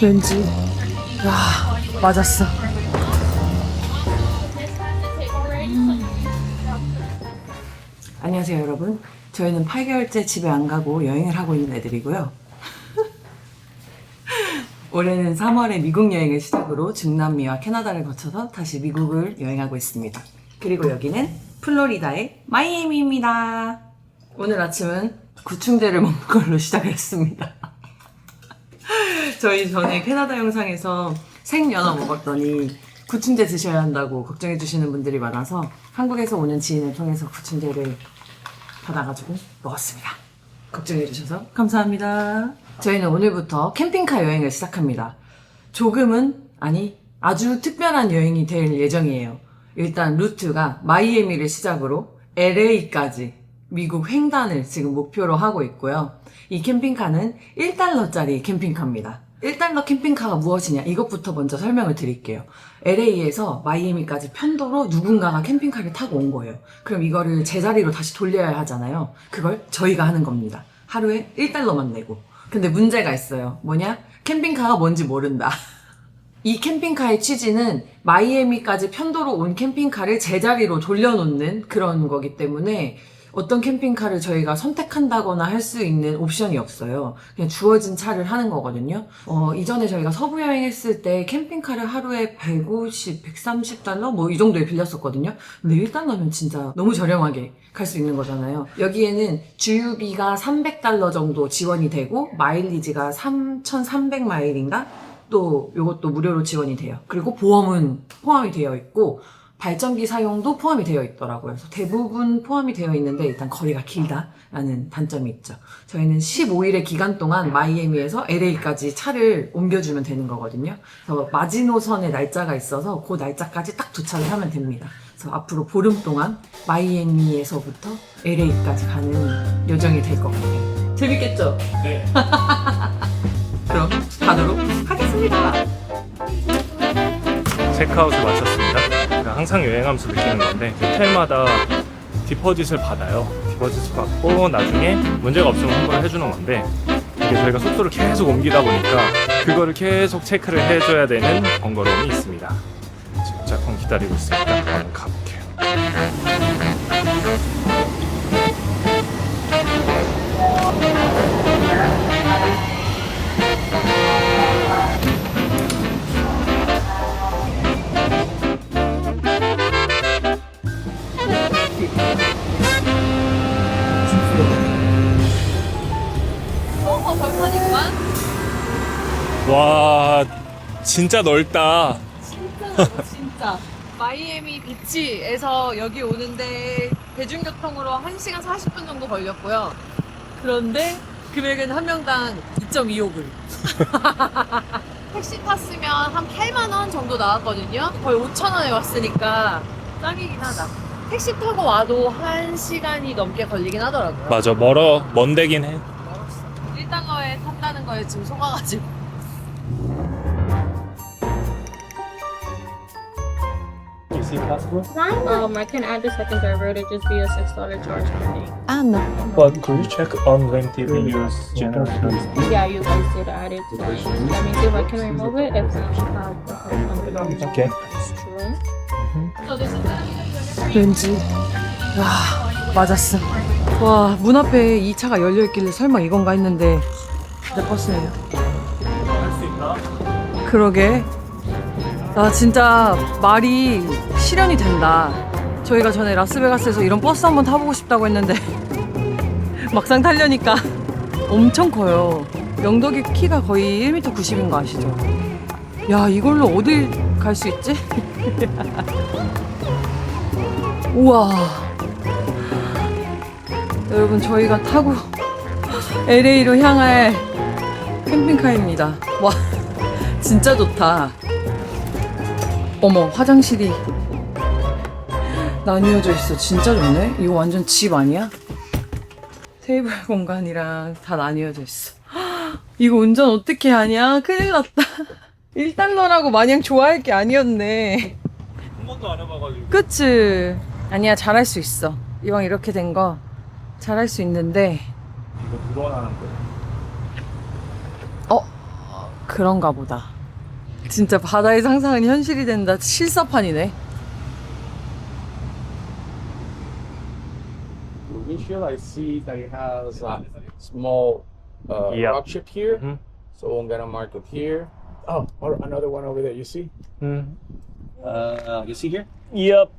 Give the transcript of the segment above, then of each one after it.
왠지. 야 맞았어. 안녕하세요 여러분. 저희는 8개월째 집에 안 가고 여행을 하고 있는 애들이고요. 올해는 3월에 미국 여행을 시작으로 중남미와 캐나다를 거쳐서 다시 미국을 여행하고 있습니다. 그리고 여기는 플로리다의 마이애미입니다. 오늘 아침은 구충제를 먹는 걸로 시작을 했습니다 저희 전에 캐나다 영상에서 생연어 먹었더니 구충제 드셔야 한다고 걱정해 주시는 분들이 많아서 한국에서 오는 지인을 통해서 구충제를 받아가지고 먹었습니다. 걱정해 주셔서 감사합니다. 저희는 오늘부터 캠핑카 여행을 시작합니다. 조금은 아니 아주 특별한 여행이 될 예정이에요. 일단 루트가 마이애미를 시작으로 LA까지 미국 횡단을 지금 목표로 하고 있고요. 이 캠핑카는 1달러짜리 캠핑카입니다. 1달러 캠핑카가 무엇이냐 이것부터 먼저 설명을 드릴게요. LA에서 마이애미까지 편도로 누군가가 캠핑카를 타고 온 거예요. 그럼 이거를 제자리로 다시 돌려야 하잖아요. 그걸 저희가 하는 겁니다. 하루에 1달러만 내고. 근데 문제가 있어요. 뭐냐? 캠핑카가 뭔지 모른다. 이 캠핑카의 취지는 마이애미까지 편도로 온 캠핑카를 제자리로 돌려놓는 그런 거기 때문에 어떤 캠핑카를 저희가 선택한다거나 할 수 있는 옵션이 없어요. 그냥 주어진 차를 하는 거거든요. 어, 이전에 저희가 서부 여행했을 때 캠핑카를 하루에 150, 130달러? 뭐 이 정도에 빌렸었거든요. 근데 1달러면 진짜 너무 저렴하게 갈 수 있는 거잖아요. 여기에는 주유비가 300달러 정도 지원이 되고, 마일리지가 3,300마일인가? 또 요것도 무료로 지원이 돼요. 그리고 보험은 포함이 되어 있고 발전기 사용도 포함이 되어 있더라고요. 그래서 대부분 포함이 되어 있는데 일단 거리가 길다라는 단점이 있죠. 저희는 15일의 기간 동안 마이애미에서 LA까지 차를 옮겨주면 되는 거거든요. 그래서 마지노선의 날짜가 있어서 그 날짜까지 딱 도착을 하면 됩니다. 그래서 앞으로 보름 동안 마이애미에서부터 LA까지 가는 여정이 될 것 같아요. 재밌겠죠? 네. 그럼 가도록 하겠습니다. 체크아웃을 마쳤습니다. 그러니까 항상 여행하면서 느끼는 건데 호텔마다 디퍼짓을 받아요. 디퍼짓을 받고 나중에 문제가 없으면 환불을 해주는 건데 이게 저희가 숙소를 계속 옮기다 보니까 그거를 계속 체크를 해줘야 되는 번거로움이 있습니다. 지금 짝꿍 기다리고 있으니까 한번 가볼게요. 벌판이구만. 와 진짜 넓다. 진짜, 진짜. 마이애미 비치에서 여기 오는데 대중교통으로 1시간 40분 정도 걸렸고요. 그런데 금액은 한 명당 2.25불. 택시 탔으면 한 8만 원 정도 나왔거든요. 거의 5천 원에 왔으니까 짱이긴 하다. 택시 타고 와도 1시간이 넘게 걸리긴 하더라고요. 맞아 멀어 먼 데긴 해. 1달러에 탔다는 거에 지금 속아가지고. You see possible? Um, I can add the secondary road. It just be a six dollar charge per day. 아, 나. But could you check on when TV use generator? Yeah, you guys did add it. Let me see if I can remove it. If not, uh, Okay. true. 왠지 와 맞았어 와문 앞에 이 차가 열려있길래 설마 이건가 했는데 내 버스네요 할수 있나? 그러게 나 진짜 말이 실현이 된다 저희가 전에 라스베가스에서 이런 버스 한번 타보고 싶다고 했는데 막상 타려니까 엄청 커요 영덕이 키가 거의 1m 90인 거 아시죠? 야 이걸로 어딜 갈수 있지? 우와 여러분 저희가 타고 LA로 향할 캠핑카입니다. 와 진짜 좋다. 어머 화장실이 나뉘어져 있어. 진짜 좋네. 이거 완전 집 아니야? 테이블 공간이랑 다 나뉘어져 있어. 이거 운전 어떻게 하냐? 큰일 났다. 1달러라고 마냥 좋아할 게 아니었네. 한 번도 안 해봐가지고. 그치? 아니야, 잘할 수 있어. 이왕 이렇게 된 거 잘할 수 있는데, 이거 하는 거야? 어? 그런가 보다. 진짜 바다의 상상은 현실이 된다. 실사판이네. windshield, I see that it has a small uh, Yeah. rock chip here. Mhm. So I'm gonna mark it here. Oh, or another one over there. You see? 음. Uh, you see here? Yep.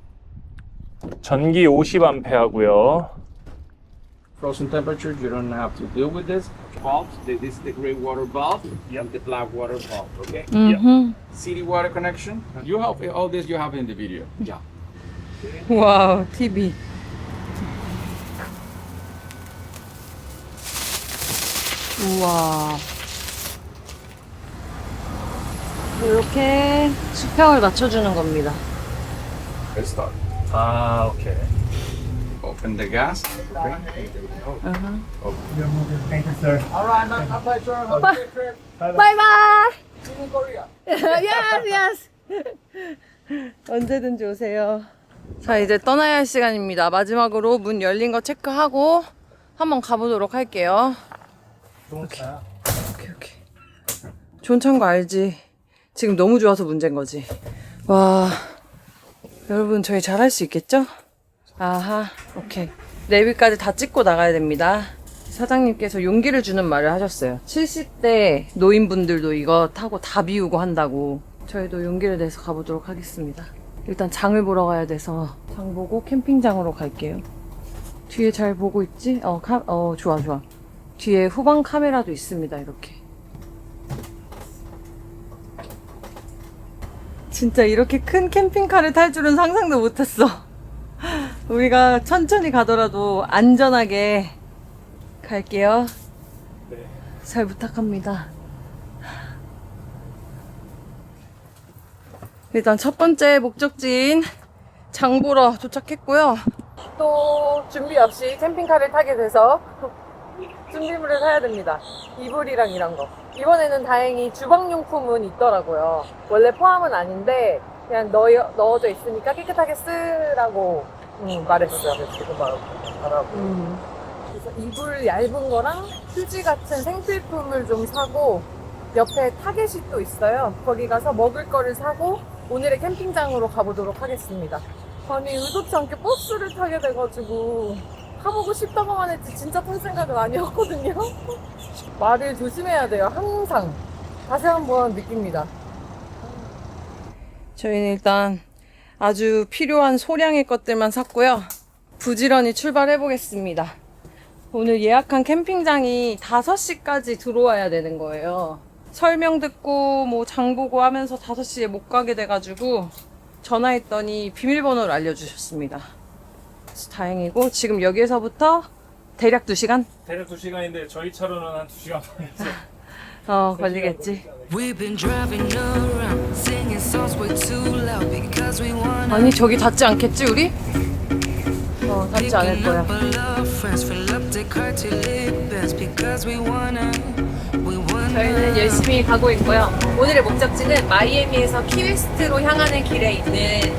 전기 50 암페어고요. Frozen temperature. You don't have to deal with this. Bulbs. This is the gray water bulb and the black water bulb. Okay. 음. City water connection. You have all this. You have in the video. Yeah. 와우, TV. 우와. 이렇게 수평을 맞춰주는 겁니다. Let's start. 아, 오케이. Open the gas. Okay. 바이바이! yes, yes! 언제든지 오세요. 자, 이제 떠나야 할 시간입니다. 마지막으로 문 열린 거 체크하고 한번 가보도록 할게요. 오케이, 오케이. 좋은 차인 거 알지? 지금 너무 좋아서 문제인 거지. 와, 여러분 저희 잘할 수 있겠죠? 아하, 오케이. 내비까지 다 찍고 나가야 됩니다. 사장님께서 용기를 주는 말을 하셨어요. 70대 노인분들도 이거 타고 다 비우고 한다고. 저희도 용기를 내서 가보도록 하겠습니다. 일단 장을 보러 가야 돼서 장 보고 캠핑장으로 갈게요. 뒤에 잘 보고 있지? 어, 카, 어, 좋아, 좋아. 뒤에 후방 카메라도 있습니다, 이렇게. 진짜 이렇게 큰 캠핑카를 탈 줄은 상상도 못했어. 우리가 천천히 가더라도 안전하게 갈게요. 네. 잘 부탁합니다. 일단 첫 번째 목적지인 장보러 도착했고요. 또 준비 없이 캠핑카를 타게 돼서 준비물을 사야 됩니다. 이불이랑 이런 거. 이번에는 다행히 주방용품은 있더라고요. 원래 포함은 아닌데 그냥 넣어, 넣어져 있으니까 깨끗하게 쓰라고 음, 말했어요. 음. 그래서 이불 얇은 거랑 휴지 같은 생필품을 좀 사고 옆에 타겟이 또 있어요. 거기 가서 먹을 거를 사고 오늘의 캠핑장으로 가보도록 하겠습니다. 아니 의도치 않게 버스를 타게 돼가지고 타보고 싶다고만 했지 진짜 탈 생각은 아니었거든요. 말을 조심해야 돼요. 항상. 다시 한번 느낍니다. 저희는 일단 아주 필요한 소량의 것들만 샀고요. 부지런히 출발해 보겠습니다. 오늘 예약한 캠핑장이 5시까지 들어와야 되는 거예요. 설명 듣고 뭐 장 보고 하면서 5시에 못 가게 돼가지고 전화했더니 비밀번호를 알려주셨습니다. 그래서 다행이고 지금 여기에서부터 대략 2시간? 대략 2시간인데 저희 차로는 한 2시간 반에서 어 걸리겠지. 아니 저기 닿지 않겠지 우리? 어 닿지 않을 거야. 저희는 열심히 가고 있고요. 오늘의 목적지는 마이애미에서 키웨스트로 향하는 길에 있는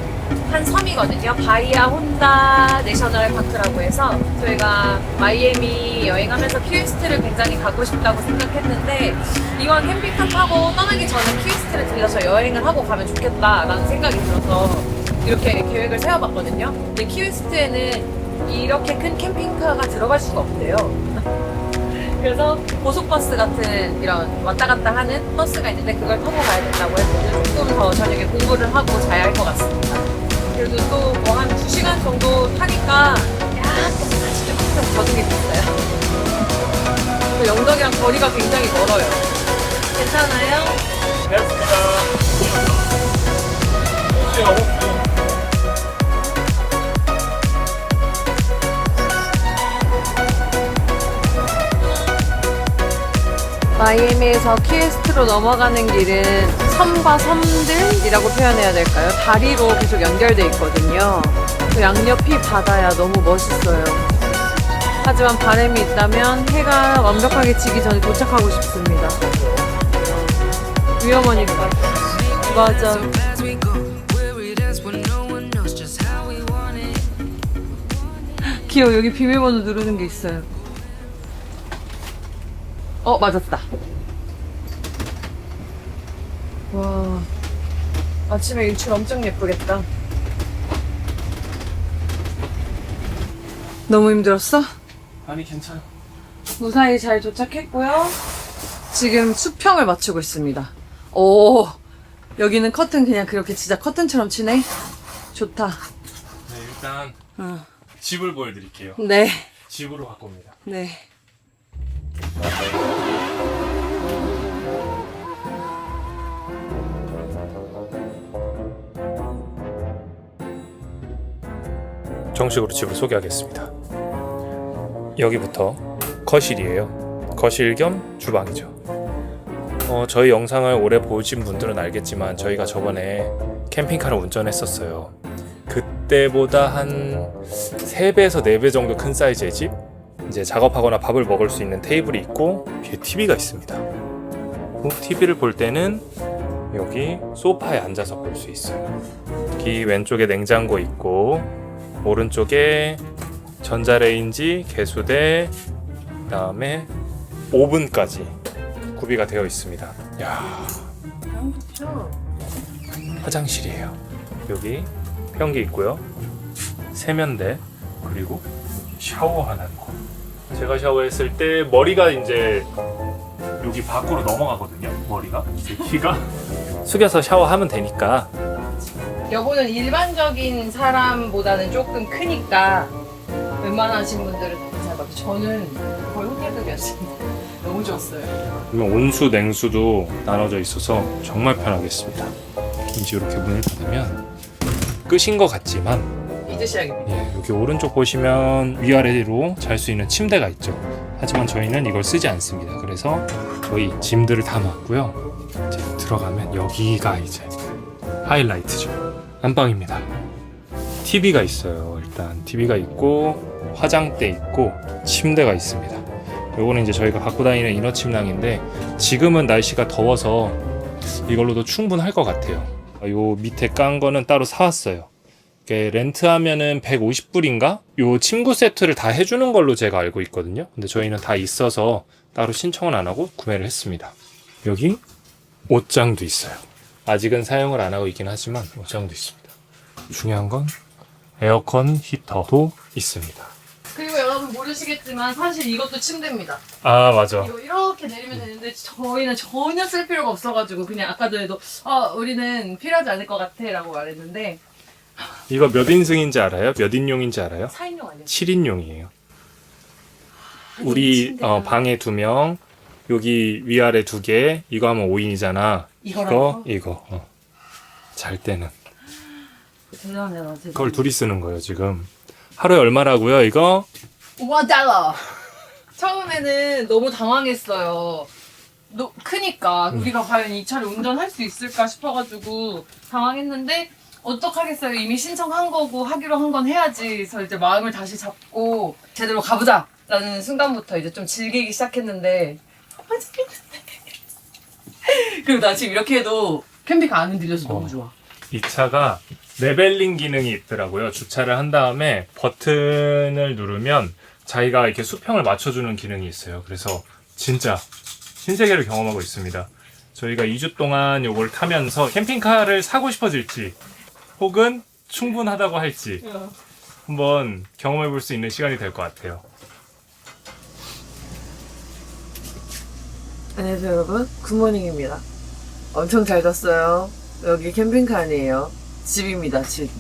한 섬이거든요. 바이아 혼다 내셔널 파크라고 해서 저희가 마이애미 여행하면서 키웨스트를 굉장히 가고 싶다고 생각했는데 이왕 캠핑카 타고 떠나기 전에 키웨스트를 들려서 여행을 하고 가면 좋겠다라는 생각이 들어서 이렇게 계획을 세워봤거든요. 근데 키웨스트에는 이렇게 큰 캠핑카가 들어갈 수가 없대요. 그래서 고속버스 같은 이런 왔다 갔다 하는 버스가 있는데 그걸 타고 가야 된다고 해서 조금 더 저녁에 공부를 하고 자야 할 것 같습니다. 그래도 또 뭐 한 2시간 정도 타니까 약간 사실 조금 젖은 게 있어요. 또 영덕이랑 거리가 굉장히 멀어요. 괜찮아요? 되었습니다. 혹시 마이애미에서 키웨스트로 넘어가는 길은 섬과 섬들이라고 표현해야 될까요? 다리로 계속 연결돼 있거든요. 그 양옆이 바다야 너무 멋있어요. 하지만 바람이 있다면 해가 완벽하게 지기 전에 도착하고 싶습니다. 위험하니까. 맞아. 귀여워. 여기 비밀번호 누르는 게 있어요. 어, 맞았다. 와 아침에 일출 엄청 예쁘겠다. 너무 힘들었어? 아니 괜찮아. 무사히 잘 도착했고요. 지금 수평을 맞추고 있습니다. 오, 여기는 커튼 그냥 그렇게 진짜 커튼처럼 치네. 좋다. 네 일단 어. 집을 보여드릴게요. 네, 집으로 바꿉니다. 네. 정식으로 집을 소개하겠습니다. 여기부터 거실이에요. 거실 겸 주방이죠. 어, 저희 영상을 오래 보신 분들은 알겠지만 저희가 저번에 캠핑카를 운전했었어요. 그때보다 한 3배에서 4배 정도 큰 사이즈의 집. 이제 작업하거나 밥을 먹을 수 있는 테이블이 있고 뒤에 TV가 있습니다. TV를 볼 때는 여기 소파에 앉아서 볼 수 있어요. 여기 왼쪽에 냉장고 있고 오른쪽에 전자레인지, 개수대, 그다음에 오븐까지 구비가 되어 있습니다. 야, 화장실이에요. 여기 변기 있고요. 세면대 그리고 샤워하는 곳. 제가 샤워했을 때 머리가 이제 여기 밖으로 넘어가거든요. 머리가 제 키가 숙여서 샤워하면 되니까 여보는 일반적인 사람보다는 조금 크니까 웬만하신 분들은 잘 맞고 저는 거의 호텔급이었습니다. 너무 좋았어요. 온수 냉수도 나눠져 있어서 정말 편하겠습니다. 이제 이렇게 문을 닫으면 끝인 것 같지만 잊으셔야겠네요. 예, 여기 오른쪽 보시면 위아래로 잘 수 있는 침대가 있죠. 하지만 저희는 이걸 쓰지 않습니다. 그래서 저희 짐들을 담았고요. 이제 들어가면 여기가 이제 하이라이트죠. 안방입니다. TV가 있어요. 일단 TV가 있고 화장대 있고 침대가 있습니다. 요거는 이제 저희가 갖고 다니는 이너 침낭인데 지금은 날씨가 더워서 이걸로도 충분할 것 같아요. 요 밑에 깐 거는 따로 사왔어요. 렌트하면은 150불인가? 요 침구 세트를 다 해주는 걸로 제가 알고 있거든요. 근데 저희는 다 있어서 따로 신청은 안 하고 구매를 했습니다. 여기 옷장도 있어요. 아직은 사용을 안 하고 있긴 하지만 옷장도 있습니다. 중요한 건 에어컨 히터도 있습니다. 그리고 여러분 모르시겠지만 사실 이것도 침대입니다. 아 맞아. 이거 이렇게 내리면 되는데 저희는 전혀 쓸 필요가 없어가지고 그냥 아까 전에도 아 우리는 필요하지 않을 것 같아라고 말했는데 이거 몇 인승인지 알아요? 몇 인용인지 알아요? 4인용 아니에요? 7인용이에요. 우리 침대가- 어, 방에 두 명, 여기 위아래 두 개, 이거 하면 5인이잖아. 이거랑 이거, 이거. 어. 잘 때는. 죄송합니다. 죄송합니다. 그걸 둘이 쓰는 거예요, 지금. 하루에 얼마라고요, 이거? 5만 달러. 처음에는 너무 당황했어요. 너, 크니까 우리가 과연 이 차를 운전할 수 있을까 싶어가지고 당황했는데 어떡하겠어요. 이미 신청한 거고 하기로 한 건 해야지. 그래서 이제 마음을 다시 잡고 제대로 가보자. 라는 순간부터 이제 좀 즐기기 시작했는데. 그리고 나 지금 이렇게 해도 캠핑카 안 흔들려서 어. 너무 좋아. 이 차가 레벨링 기능이 있더라고요. 주차를 한 다음에 버튼을 누르면 자기가 이렇게 수평을 맞춰주는 기능이 있어요. 그래서 진짜 신세계를 경험하고 있습니다. 저희가 2주 동안 이걸 타면서 캠핑카를 사고 싶어질지 혹은 충분하다고 할지 한번 경험해 볼 수 있는 시간이 될 것 같아요. 안녕하세요 여러분. 굿모닝입니다. 엄청 잘 잤어요. 여기 캠핑카 아니에요. 집입니다 집.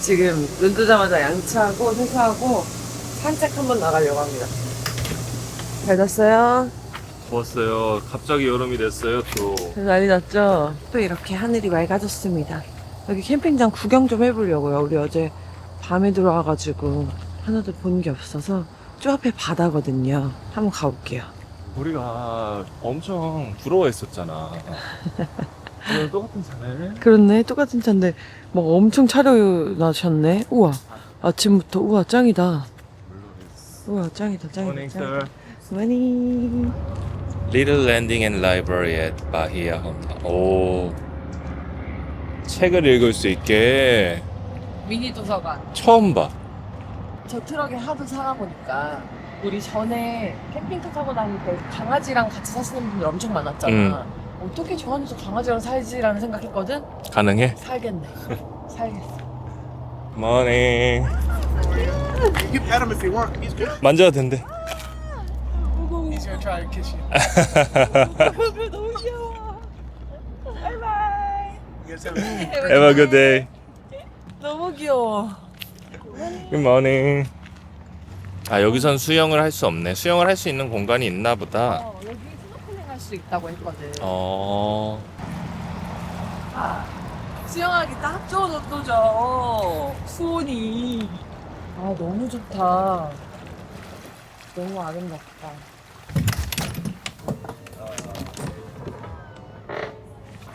지금 눈 뜨자마자 양치하고 세수하고 산책 한번 나가려고 합니다. 잘 잤어요? 좋았어요. 갑자기 여름이 됐어요, 또. 난리 났죠? 또 이렇게 하늘이 맑아졌습니다. 여기 캠핑장 구경 좀 해보려고요. 우리 어제 밤에 들어와가지고 하나도 본 게 없어서 저 앞에 바다거든요. 한번 가볼게요 우리가 엄청 부러워했었잖아. 오늘 똑같은 차네. 그렇네 똑같은 차인데 막 엄청 차려나셨네 우와 아침부터 우와 짱이다 우와 짱이다 짱이다 Morning, sir. morning Little Landing and Library at Bahia Honda. 오. 책을 읽을 수 있게 미니 도서관. 처음 봐. 저 트럭에 하도 살아보니까 우리 전에 캠핑카 타고 다닐 때 강아지랑 같이 사시는 분들 엄청 많았잖아. 어떻게 저 안에서 강아지랑 살지라는 생각했거든? 가능해? 살겠네. 살겠어. 머닝. You pet him if you want. He's good. 만져도 된대. He's gonna try to kiss you. 너무 귀여워. You guys have a Have a good day. 너무 귀여워. Good morning. 아 여기선 수영을 할 수 없네. 수영을 할 수 있는 공간이 있나 보다. 어, 여기 스노클링 할 수 있다고 했거든. 어. 수영하기 딱 좋은 옷도죠. 수온이. 아, 너무 좋다. 너무 아름답다.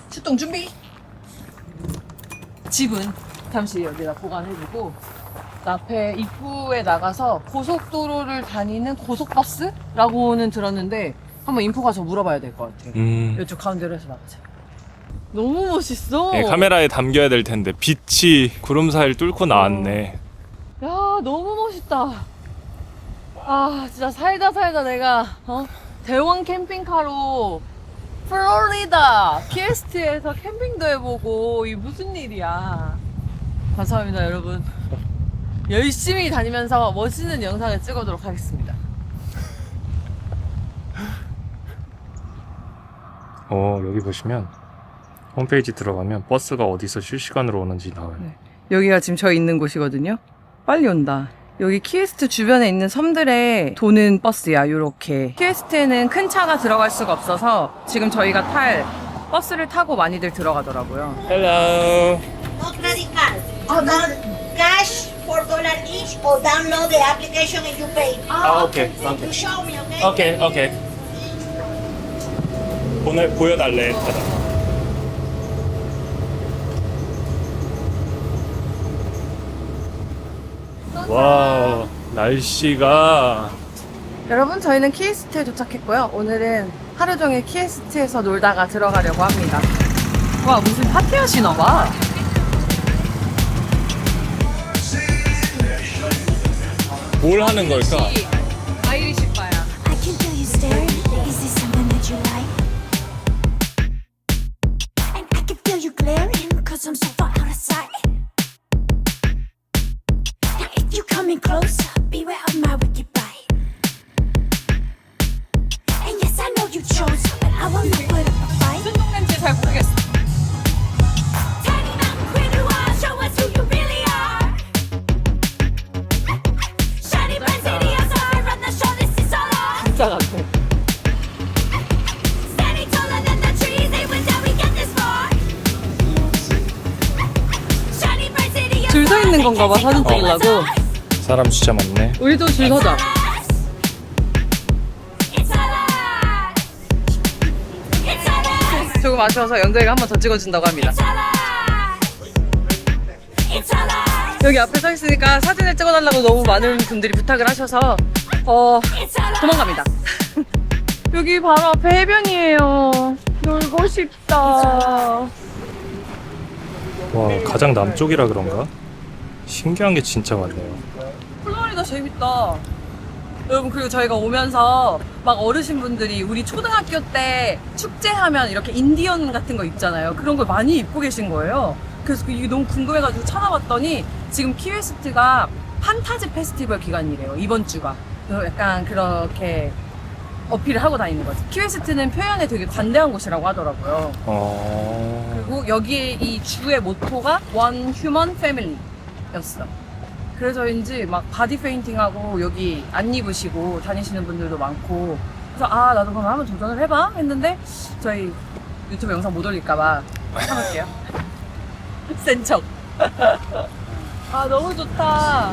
출동 준비! 집은 잠시 여기다 보관해두고 앞에 입구에 나가서 고속도로를 다니는 고속버스라고는 들었는데 한번 인포 가서 물어봐야 될 것 같아. 음. 이쪽 가운데로 해서 나가자. 너무 멋있어. 예, 카메라에 담겨야 될 텐데 빛이 구름 사이를 뚫고 나왔네. 야 너무 멋있다. 아 진짜 살다 살다 내가 어? 대원 캠핑카로 플로리다 피에스트에서 캠핑도 해보고 이 무슨 일이야. 감사합니다 여러분. 열심히 다니면서 멋있는 영상을 찍어도록 하겠습니다. 어 여기 보시면 홈페이지 들어가면 버스가 어디서 실시간으로 오는지 나와요. 여기가 지금 저 있는 곳이거든요. 빨리 온다. 여기 키에스트 주변에 있는 섬들에 도는 버스야, 요렇게. 키에스트에는 큰 차가 들어갈 수가 없어서 지금 저희가 탈 버스를 타고 많이들 들어가더라고요. Hello. No credit card. Cash for dollar each or download the application and you pay. 아 오케이. You show me, okay? 오케이 오케이. 보내 보여달래. 와 날씨가 여러분, 저희는 키에스트에 도착했고요. 오늘은 하루 종일 키에스트에서 놀다가 들어가려고 합니다. 와, 무슨 파티 하시나 봐. 뭘 하는 걸까? 서 있는 건가 봐, 사진 찍으려고. 사람 진짜 많네. 우리도 줄 서자. 조금 아쉬워서 영정이가 한 번 더 찍어준다고 합니다. 여기 앞에 서 있으니까 사진을 찍어달라고 너무 많은 분들이 부탁을 하셔서 어. 도망갑니다. 여기 바로 앞에 해변이에요. 놀고 싶다. 와 가장 남쪽이라 그런가? 신기한 게 진짜 많네요. 플로리다 재밌다. 여러분 그리고 저희가 오면서 막 어르신분들이 우리 초등학교 때 축제하면 이렇게 인디언 같은 거 입잖아요. 그런 걸 많이 입고 계신 거예요. 그래서 이게 너무 궁금해가지고 찾아봤더니 지금 키웨스트가 판타지 페스티벌 기간이래요. 이번 주가. 그래서 약간 그렇게 어필을 하고 다니는 거지. 키웨스트는 표현에 되게 관대한 곳이라고 하더라고요. 어. 그리고 여기에 이 주의 모토가 One Human Family 였어. 그래서인지 막 바디 페인팅하고 여기 안 입으시고 다니시는 분들도 많고 그래서 아 나도 그럼 한번 도전을 해봐 했는데 저희 유튜브 영상 못 올릴까봐 참을게요. 센 척. 아 너무 좋다.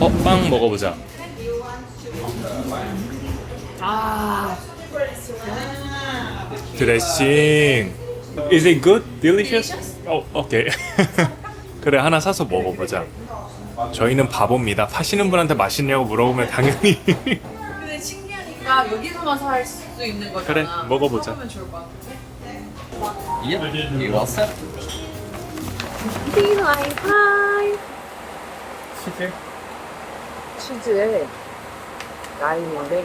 어, 빵 먹어보자. 아 드레싱. Is it good? Delicious? 어, 오케이. 그래, 하나 사서 먹어보자. 저희는 바보입니다. 파시는 분한테 맛있냐고 물어보면 당연히. 근데 신기하니까 여기서만 살 수 있는 거잖아. 그래, 먹어보자. 그러면 좋을 것 같은데. Yep. You all set? 치즈에 라임인데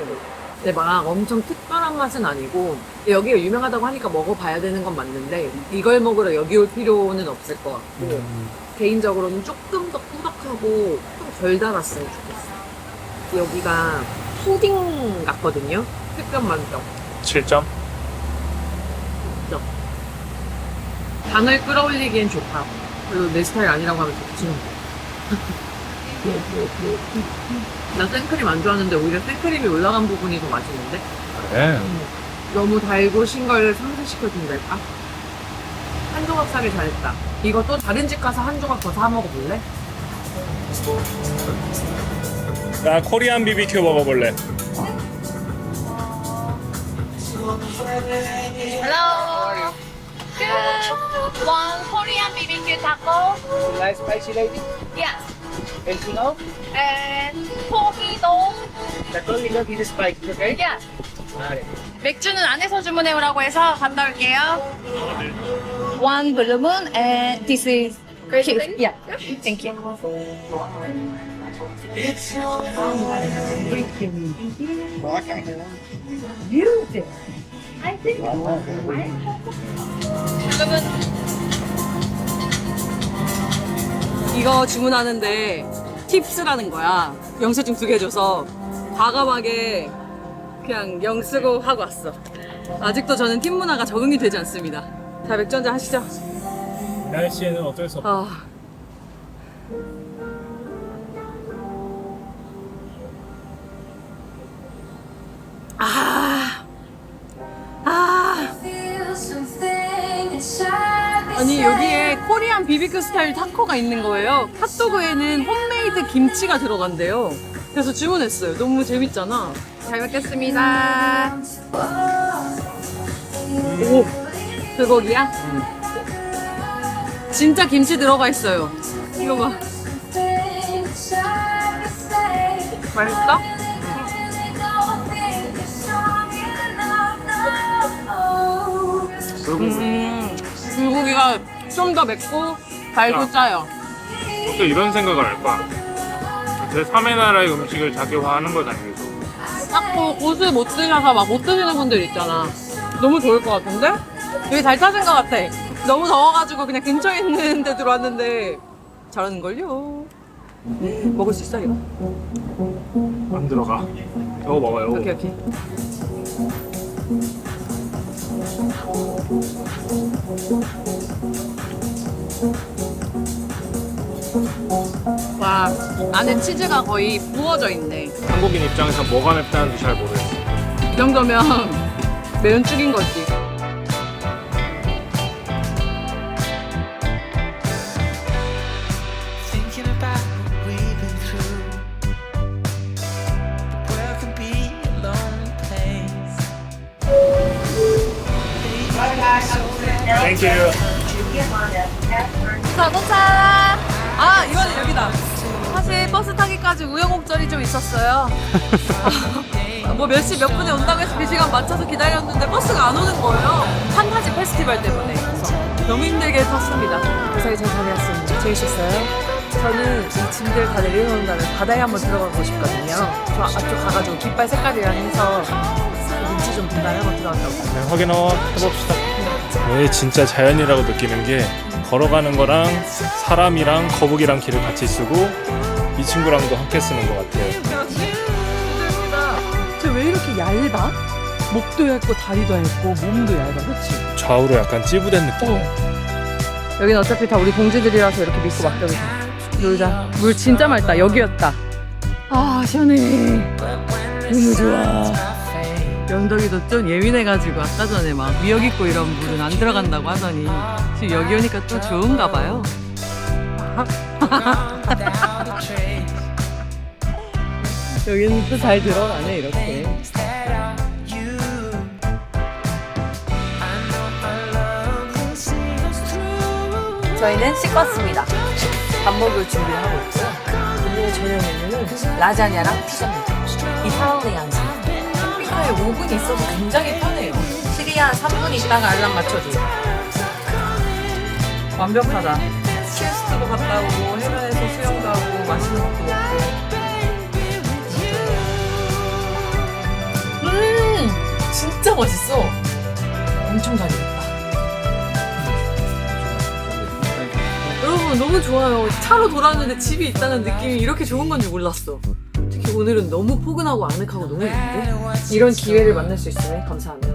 근데 막 엄청 특별한 맛은 아니고 여기가 유명하다고 하니까 먹어봐야 되는 건 맞는데 이걸 먹으러 여기 올 필요는 없을 것 같고 개인적으로는 조금 더 꾸덕하고 좀 덜 달았으면 좋겠어. 여기가 푸딩 같거든요. 특별 만점. 7점? 당을 끌어올리기엔 좋다. 그리고 내 스타일 아니라고 하면 좋지. 나 생크림 안 좋아하는데 오히려 생크림이 올라간 부분이 더 맛있는데? 그래. 너무 달고 신 걸 상쇄시켜준달까? 한 조각 사길 잘했다. 이거 또 다른 집 가서 한 조각 더 사 먹어볼래? 나 코리안 BBQ 먹어볼래. Hello. Good. One Korean BBQ taco. Nice spicy lady. Yes. Anything else? And 고기 dong. The only love is spicy, okay? Yes. Alright. 맥주는 안에서 주문해오라고 해서 갔다 올게요. One blue moon and this is Crazy Yeah. Thank you. 이거 주문하는데 팁스라는 거야. 영수증 두 개 줘서 과감하게 그냥 영 쓰고 하고 왔어. 아직도 저는 팁 문화가 적응이 되지 않습니다. 자, 맥주 한잔 하시죠. 날씨에는 어쩔 수 없어. 아. 아. 코리안 비비큐 스타일 타코가 있는 거예요. 핫도그에는 홈메이드 김치가 들어간대요. 그래서 주문했어요. 너무 재밌잖아. 잘 먹겠습니다. 오, 불고기야? 진짜 김치 들어가 있어요. 이거 봐. 맛있어? 음, 불고기가 좀 더 맵고 달고 짜요. 어떻게 이런 생각을 할까? 제 3의 나라의 음식을 자기화하는 걸 다니면서. 자꾸 고수 못 드셔서 막 못 드시는 분들 있잖아. 너무 좋을 것 같은데? 여기 잘 찾은 것 같아. 너무 더워가지고 그냥 근처에 있는 데 들어왔는데 잘하는걸요. 먹을 수 있어, 이거? 안 들어가. 이거 먹어요. 오케이, 오케이. 와, 안에 치즈가 거의 부어져 있네. 한국인 입장에서 뭐가 맵다는지 잘 모르겠어. 이 정도면 매운 죽인 거지. Thinking about what we've been through. The world can be a lonely place. Thank you. 자동차. 아 이번엔 여기다. 사실 버스 타기까지 우여곡절이 좀 있었어요. 뭐 몇 시 몇 분에 온다고 해서 그 시간 맞춰서 기다렸는데 버스가 안 오는 거예요. 판타지 페스티벌 때문에. 그래서 너무 힘들게 탔습니다. 무사히 잘 다녀왔습니다. 재밌었어요? 저는 이 짐들 다 내려놓은 다음에 바다에 한번 들어가고 싶거든요. 저 앞쪽 가가지고 깃발 색깔이랑 해서 눈치 좀본 다음에 한번 들어갔다 올게요. 네, 확인 한번 해봅시다. 왜 진짜 자연이라고 느끼는 게 걸어가는 거랑 사람이랑 거북이랑 길을 같이 쓰고 이 친구랑도 함께 쓰는 것 같아요. 쟤 왜 이렇게 얇아? 목도 얇고 다리도 얇고 몸도 얇아, 그렇지? 좌우로 약간 찌부된 느낌. 여긴 어차피 다 우리 동지들이라서 이렇게 믿고 맡겨도 돼. 놀자. 물 진짜 맑다. 여기였다. 아 시원해. 너무 좋아. 영덕이도 좀 예민해가지고 아까 전에 막 미역 있고 이런 물은 안 들어간다고 하더니 지금 여기 오니까 또 좋은가 봐요. 여기는 또 잘 들어가네 이렇게. 저희는 씻고 왔습니다. 밥 먹을 준비를 하고 있고요. 오늘 저녁 메뉴는 라자냐랑 피자입니다. 이탈리안식. 캠핑카에 5분 있어도 굉장히 편해요. 시리아 3분 있다가 알람 맞춰줘. 완벽하다. 퀘스트도 갔다 오고 해변에서 수영도 하고 맛있는 것도 먹고. 음 진짜 맛있어. 엄청 잘 익었다. 여러분 너무 좋아요. 차로 돌았는데 집이 있다는 느낌이 이렇게 좋은 건지 몰랐어. 오늘은 너무 포근하고 아늑하고 너무 좋은데? 이런 기회를 만날 수 있으면 감사합니다.